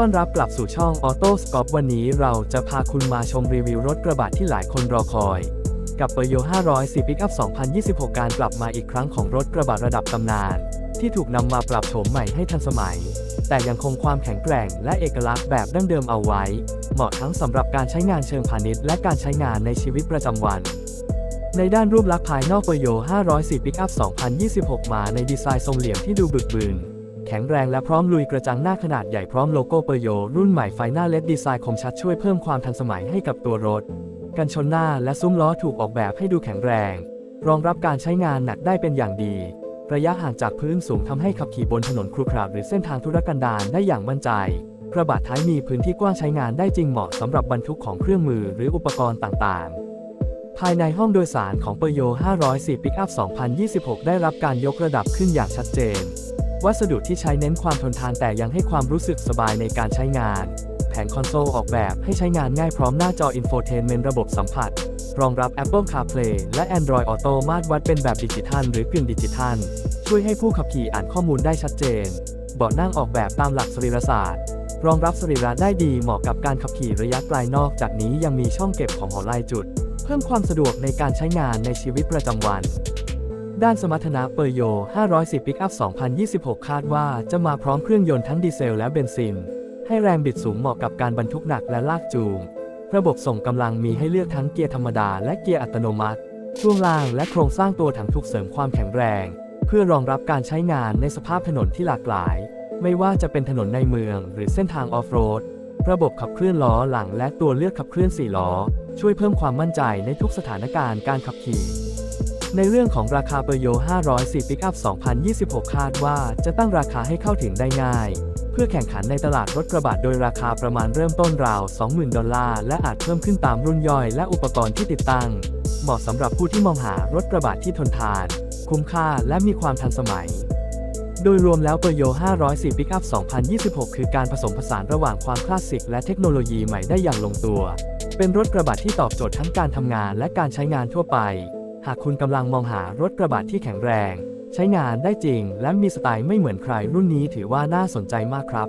ต้อนรับกลับสู่ช่อง Auto s c o p วันนี้เราจะพาคุณมาชมรีวิวรถกระบะที่หลายคนรอคอย กับ p e r o 500 Pickup 2026 การกลับมาอีกครั้งของรถกระบะระดับตำนาน ที่ถูกนำมาปรับโฉมใหม่ให้ทันสมัย แต่ยังคงความแข็งแกร่งและเอกลักษณ์แบบดั้งเดิมเอาไว้ เหมาะทั้งสำหรับการใช้งานเชิงพาณิชย์และการใช้งานในชีวิตประจำวันในด้านรูปลักษณ์ภายนอกเปโย504 Pickup 2026 มาในดีไซน์ทรงเหลี่ยมที่ดูบึกบืน แข็งแรงและพร้อมลุยกระจังหน้าขนาดใหญ่พร้อมโลโก้เปโย รุ่นใหม่ไฟหน้าเลดดีไซน์คมชัดช่วยเพิ่มความทันสมัยให้กับตัวรถ กันชนหน้าและซุ้มล้อถูกออกแบบให้ดูแข็งแรง รองรับการใช้งานหนักได้เป็นอย่างดี ระยะห่างจากพื้นสูงทำให้ขับขี่บนถนนครุขระหรือเส้นทางธุรกันดารได้อย่างมั่นใจกระบะท้ายมีพื้นที่กว้างใช้งานได้จริงเหมาะสำหรับบรรทุกของเครื่องมือหรืออุปกรณ์ต่างๆภายในห้องโดยสารของเปโย 504 Pickup 2026 ได้รับการยกระดับขึ้นอย่างชัดเจน วัสดุที่ใช้เน้นความทนทานแต่ยังให้ความรู้สึกสบายในการใช้งาน แผงคอนโซลออกแบบให้ใช้งานง่ายพร้อมหน้าจอ Infotainment ระบบสัมผัส รองรับ Apple CarPlay และ Android Auto มาตรวัดเป็นแบบดิจิทัลหรือกึ่งดิจิทัล ช่วยให้ผู้ขับขี่อ่านข้อมูลได้ชัดเจน เบาะนั่งออกแบบตามหลักสรีรศาสตร์ รองรับสรีระได้ดีเหมาะกับการขับขี่ระยะไกลนอกจากนี้ยังมีช่องเก็บของหัวลายจุด เพิ่มความสะดวกในการใช้งานในชีวิตประจำวัน ด้านสมรรถนะเปอร์โย 510 Pickup 2026 คาดว่าจะมาพร้อมเครื่องยนต์ทั้งดีเซลและเบนซิน ให้แรงบิดสูงเหมาะกับการบรรทุกหนักและลากจูง ระบบส่งกำลังมีให้เลือกทั้งเกียร์ธรรมดาและเกียร์อัตโนมัติ ช่วงล่างและโครงสร้างตัวถังถูกเสริมความแข็งแรง เพื่อรองรับการใช้งานในสภาพถนนที่หลากหลาย ไม่ว่าจะเป็นถนนในเมือง หรือเส้นทางออฟโรด ระบบขับเคลื่อนล้อหลังและตัวเลือกขับเคลื่อน4ล้อ ช่วยเพิ่มความมั่นใจในทุกสถานการณ์การขับขี่ ในเรื่องของราคาเปอร์โย 504 Pickup 2026 คาดว่าจะตั้งราคาให้เข้าถึงได้ง่าย เพื่อแข่งขันในตลาดรถกระบะโดยราคาประมาณเริ่มต้นราว 20,000 ดอลลาร์ และอาจเพิ่มขึ้นตามรุ่นย่อยและอุปกรณ์ที่ติดตั้ง เหมาะสำหรับผู้ที่มองหารถกระบะที่ทนทาน คุ้มค่าและมีความทันสมัย โดยรวมแล้วเปอร์โย 504 Pickup 2026 คือการผสมผสานระหว่างความคลาสสิกและเทคโนโลยีใหม่ได้อย่างลงตัว เป็นรถกระบะที่ตอบโจทย์ทั้งการทำงานและการใช้งานทั่วไป หากคุณกำลังมองหารถกระบะที่แข็งแรง ใช้งานได้จริง และมีสไตล์ไม่เหมือนใครรุ่นนี้ถือว่าน่าสนใจมากครับ